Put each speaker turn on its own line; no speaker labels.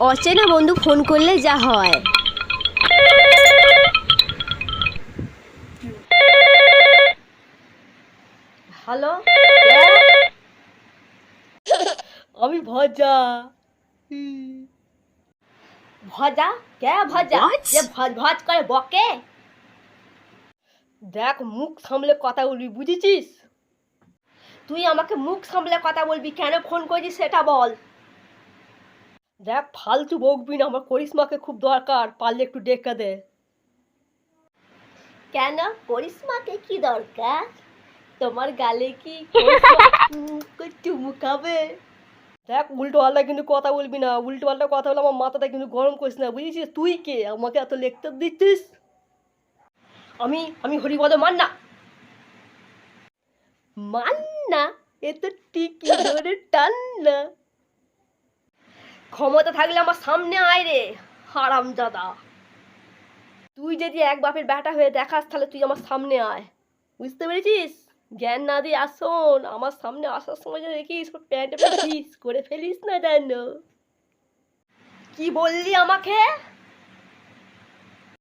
অচেনা বন্ধু ফোন করলে যা হয়।
হ্যালো? আমি ভজা। ভজা? কে ভজা? যে ভজ ভজ করে বকে। দেখ মুখ সামলে কথা বলবি বুঝেছিস? তুই আমাকে মুখ সামলে কথা বলবি কেন ফোন করেছিস সেটা বল। দেখ ফালতু বকবি না আমার করিশ্মাকে খুব দরকার পারলে একটু ডেকে দে। কেন? করিশ্মাকে কি দরকার? তোমার গালে কি চুমুকাবে দেখ উল্টো পাল্টা কিন্তু কথা বলবি না উল্টো পাল্টা কথা বলে আমার মাথাটা কিন্তু গরম করিস না বুঝেছিস? তুই কে? আমাকে এত লেখতে দিচ্ছিস? আমি আমি হরিপদ মান্না। মান্না? এ তো টিকি ধরে টান না ক্ষমতা থাকলে আমার সামনে আয় রে, হারাম দাদা তুই যদি এক বাপের ব্যাটা হয়ে দেখাস, তাহলে তুই আমার সামনে আয়। বুঝতে পেরেছিস? জ্ঞান না দিয়ে আসুন, আমার সামনে আসার সময় যেন দেখিস প্যান্ট করে ফেলিস না যেন। কি বললি আমাকে?